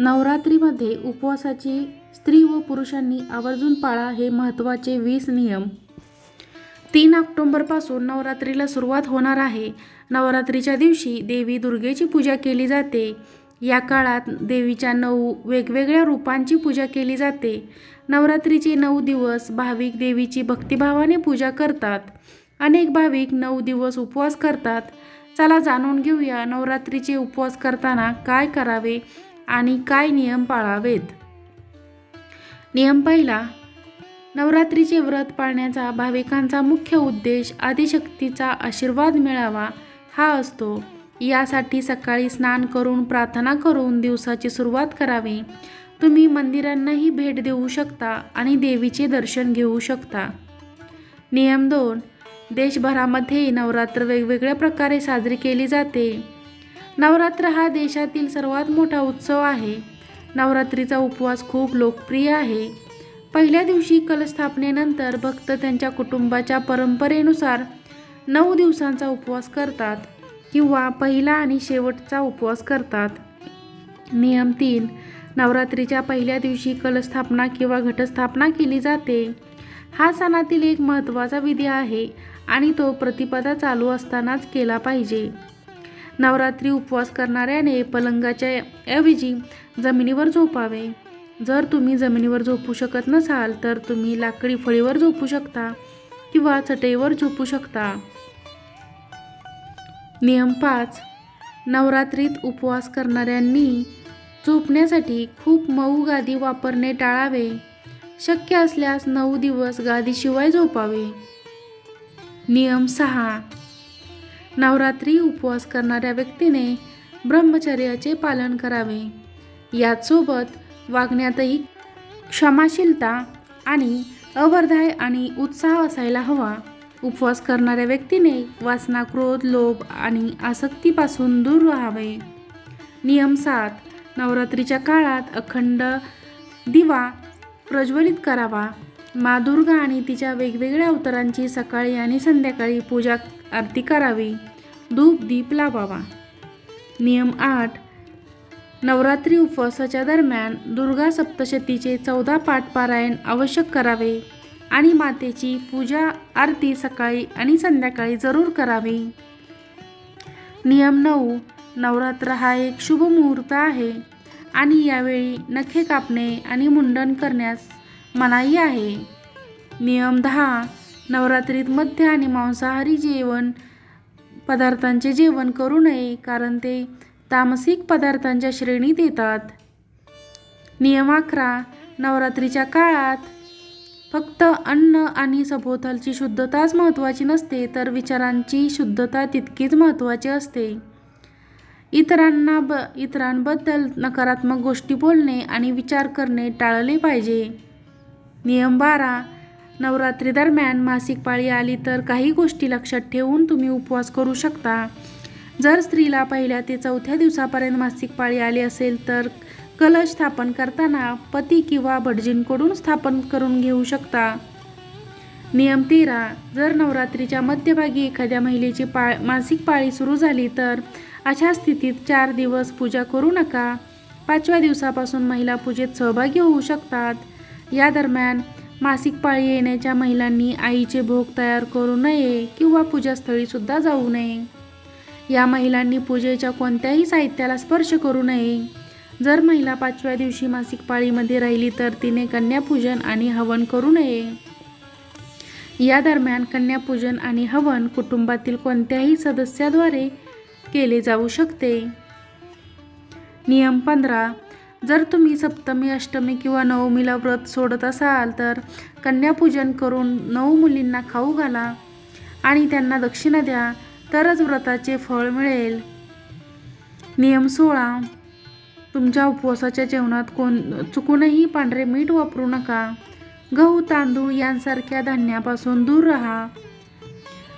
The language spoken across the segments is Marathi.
नवरात्रीमध्ये उपवासाची स्त्री व पुरुषांनी आवर्जून पाळा हे महत्त्वाचे वीस नियम. तीन ऑक्टोंबरपासून नवरात्रीला सुरुवात होणार आहे. नवरात्रीच्या दिवशी देवी दुर्गेची पूजा केली जाते. या काळात देवीच्या नऊ वेगवेगळ्या रूपांची पूजा केली जाते. नवरात्रीचे नऊ दिवस भाविक देवीची भक्तिभावाने पूजा करतात. अनेक भाविक नऊ दिवस उपवास करतात. चला जाणून घेऊया नवरात्रीचे उपवास करताना काय करावे? आणि काय नियम पाळावेत? नियम पहिला नवरात्रीचे व्रत पाळण्याचा भाविकांचा मुख्य उद्देश आदिशक्तीचा आशीर्वाद मिळावा हा असतो. यासाठी सकाळी स्नान करून प्रार्थना करून दिवसाची सुरुवात करावी. तुम्ही मंदिरांनाही भेट देऊ शकता आणि देवीचे दर्शन घेऊ शकता. नियम दोन देशभरामध्ये नवरात्र वेगवेगळ्या प्रकारे साजरी केली जाते. नवरात्र हा देशातील सर्वात मोठा उत्सव आहे. नवरात्रीचा उपवास खूप लोकप्रिय आहे. पहिल्या दिवशी कलस्थापनेनंतर भक्त त्यांच्या कुटुंबाच्या परंपरेनुसार नऊ दिवसांचा उपवास करतात किंवा पहिला आणि शेवटचा उपवास करतात. नियम तीन नवरात्रीच्या पहिल्या दिवशी कलस्थापना किंवा घटस्थापना केली जाते. हा सणातील एक महत्त्वाचा विधी आहे आणि तो प्रतिपदा चालू असतानाच केला पाहिजे. नवरात्री उपवास करणाऱ्याने पलंगाच्या ऐवजी जमिनीवर झोपावे. जर तुम्ही जमिनीवर झोपू शकत नसाल तर तुम्ही लाकडी फळीवर झोपू शकता किंवा चटईवर झोपू शकता. नियम पाच. नवरात्रीत उपवास करणाऱ्यांनी झोपण्यासाठी खूप मऊ गादी वापरणे टाळावे. शक्य असल्यास नऊ दिवस गादीशिवाय झोपावे. नियम सहा. नवरात्री उपवास करणाऱ्या व्यक्तीने ब्रह्मचर्याचे पालन करावे. याचसोबत वागण्यातही क्षमाशीलता आणि अवर्धाय आणि उत्साह असायला हवा. उपवास करणाऱ्या व्यक्तीने वासना क्रोध लोभ आणि आसक्तीपासून दूर राहावे. नियम सात. नवरात्रीच्या काळात अखंड दिवा प्रज्वलित करावा. मा दुर्गा आणि तिच्या वेगवेगळ्या अवतारांची सकाळी आणि संध्याकाळी पूजा आरती करावी. धूप दीप लावावा. नियम आठ. नवरात्री उपवासाच्या दरम्यान दुर्गा सप्तशतीचे चौदा पाठ पारायण आवश्यक करावे आणि मातेची पूजा आरती सकाळी आणि संध्याकाळी जरूर करावी. नियम नऊ. नवरात्र हा एक शुभ मुहूर्त आहे आणि यावेळी नखे कापणे आणि मुंडन करण्यास मनाई आहे. नियम दहा नवरात्रीत मध्य आणि मांसाहारी जेवण. पदार्थांचे जेवण करू नये कारण ते तामसिक पदार्थांच्या श्रेणीत येतात. नियम अकरा नवरात्रीच्या काळात फक्त अन्न आणि सभोवतालची शुद्धताच महत्त्वाची नसते तर विचारांची शुद्धता तितकीच महत्त्वाची असते. इतरांना ब इतरांबद्दल नकारात्मक गोष्टी बोलणे आणि विचार करणे टाळले पाहिजे. नियम बारा. नवरात्री दरम्यान मासिक पाळी आली तर काही गोष्टी लक्षात ठेवून तुम्ही उपवास करू शकता. जर स्त्रीला पहिल्या ते चौथ्या दिवसापर्यंत मासिक पाळी आली असेल तर कलश स्थापन करताना पती किंवा भटजींकडून स्थापन करून घेऊ शकता. नियम तेरा. जर नवरात्रीच्या मध्यभागी एखाद्या महिलेची पाळ मासिक पाळी सुरू झाली तर अशा स्थितीत चार दिवस पूजा करू नका. पाचव्या दिवसापासून महिला पूजेत सहभागी होऊ शकतात. या दरम्यान मासिक पाळी येण्याच्या महिलांनी आईचे भोग तयार करू नये किंवा पूजास्थळीसुद्धा जाऊ नये. या महिलांनी पूजेच्या कोणत्याही साहित्याला स्पर्श करू नये. जर महिला पाचव्या दिवशी मासिक पाळीमध्ये राहिली तर तिने कन्यापूजन आणि हवन करू नये. या दरम्यान कन्यापूजन आणि हवन कुटुंबातील कोणत्याही सदस्याद्वारे केले जाऊ शकते. नियम पंधरा. जर तुम्ही सप्तमी अष्टमी किंवा नवमीला व्रत सोडत असाल तर कन्यापूजन करून नऊ मुलींना खाऊ घाला आणि त्यांना दक्षिणा द्या तरच व्रताचे फळ मिळेल. नियम सोळा. तुमच्या उपवासाच्या जेवणात कोण चुकूनही पांढरे मीठ वापरू नका. गहू तांदूळ यांसारख्या धान्यापासून दूर राहा.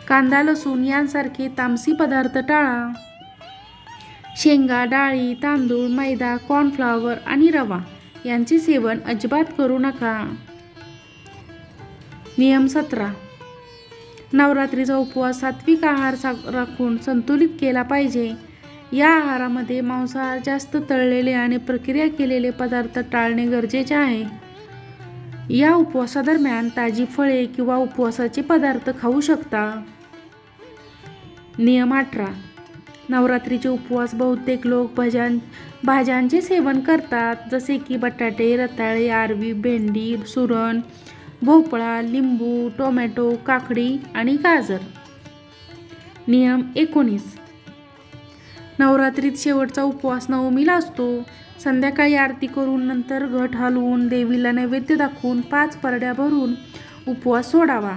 कांदा लसूण यांसारखे तामसी पदार्थ टाळा. शेंगा डाळी तांदूळ मैदा कॉर्नफ्लॉवर आणि रवा यांचे सेवन अजिबात करू नका. नियम सतरा. नवरात्रीचा उपवास सात्विक आहार सा राखून संतुलित केला पाहिजे. या आहारामध्ये मांसाहार जास्त तळलेले आणि प्रक्रिया केलेले पदार्थ टाळणे गरजेचे आहे. या उपवासादरम्यान ताजी फळे किंवा उपवासाचे पदार्थ खाऊ शकता. नियम अठरा. नवरात्रीचे उपवास बहुतेक लोक भजन भाज्यांचे सेवन करतात जसे की बटाटे रताळे आरवी भेंडी सुरण भोपळा लिंबू टोमॅटो काकडी आणि गाजर. नियम एकोणीस. नवरात्रीत शेवटचा उपवास नवमीला असतो. संध्याकाळी आरती करून नंतर घट हलवून देवीला नैवेद्य दाखवून पाच परड्या भरून उपवास सोडावा.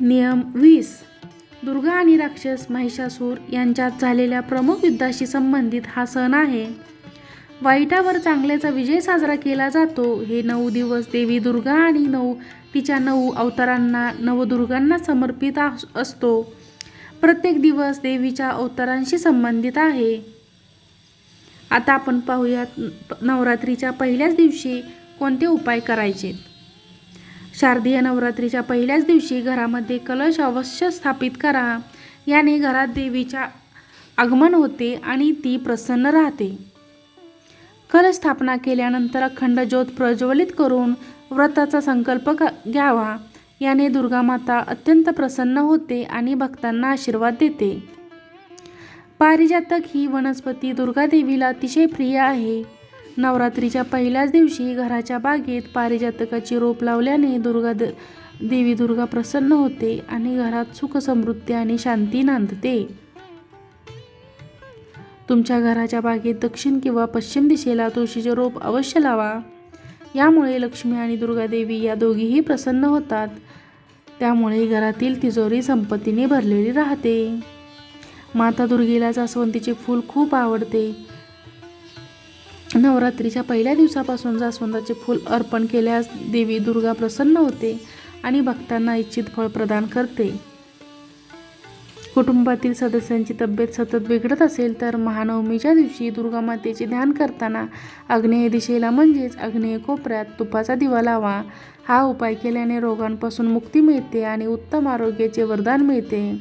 नियम वीस. दुर्गा आणि राक्षस महिषासूर यांच्यात झालेल्या प्रमुख युद्धाशी संबंधित हा सण आहे. वाईटावर चांगल्याचा विजय साजरा केला जातो. हे नऊ दिवस देवी दुर्गा आणि नऊ तिच्या नऊ अवतारांना नवदुर्गांना समर्पित असतो. प्रत्येक दिवस देवीच्या अवतारांशी संबंधित आहे. आता आपण पाहूयात नवरात्रीच्या पहिल्याच दिवशी कोणते उपाय करायचे? शारदीय नवरात्रीच्या पहिल्याच दिवशी घरामध्ये कलश अवश्य स्थापित करा. याने घरात देवीच्या आगमन होते आणि ती प्रसन्न राहते. कलश स्थापना केल्यानंतर अखंड ज्योत प्रज्वलित करून व्रताचा संकल्प क- घ्यावा. याने दुर्गा माता अत्यंत प्रसन्न होते आणि भक्तांना आशीर्वाद देते. पारिजातक ही वनस्पती दुर्गादेवीला अतिशय प्रिय आहे. नवरात्रीच्या पहिल्याच दिवशी घराच्या बागेत पारिजातकाची रोप लावल्याने दुर्गा द देवी दुर्गा प्रसन्न होते आणि घरात सुख समृद्धी आणि शांती नांदते. तुमच्या घराच्या बागेत दक्षिण किंवा पश्चिम दिशेला तुळशीचे रोप अवश्य लावा. यामुळे लक्ष्मी आणि दुर्गादेवी या दोघीही प्रसन्न होतात. त्यामुळे घरातील तिजोरी संपत्तीने भरलेली राहते. माता दुर्गेला जास्वंदीचे फूल खूप आवडते. नवरात्रीच्या पहिल्या दिवसापासून जास्वंदाचे फूल अर्पण केल्यास देवी दुर्गा प्रसन्न होते आणि भक्तांना इच्छित फळ प्रदान करते. कुटुंबातील सदस्यांची तब्येत सतत बिघडत असेल तर महानवमीच्या दिवशी दुर्गा मातेचे ध्यान करताना आग्नेय दिशेला म्हणजेच आग्नेय कोपऱ्यात तुपाचा दिवा लावा. हा उपाय केल्याने रोगांपासून मुक्ती मिळते आणि उत्तम आरोग्याचे वरदान मिळते.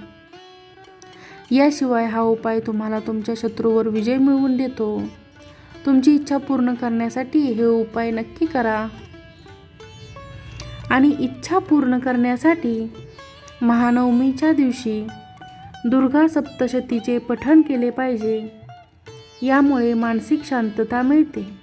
याशिवाय हा उपाय तुम्हाला तुमच्या शत्रूवर विजय मिळवून देतो. तुमची इच्छा पूर्ण करण्यासाठी हे उपाय नक्की करा. आणि इच्छा पूर्ण करण्यासाठी महानवमीच्या दिवशी दुर्गा सप्तशतीचे पठण केले पाहिजे. यामुळे मानसिक शांतता मिळते.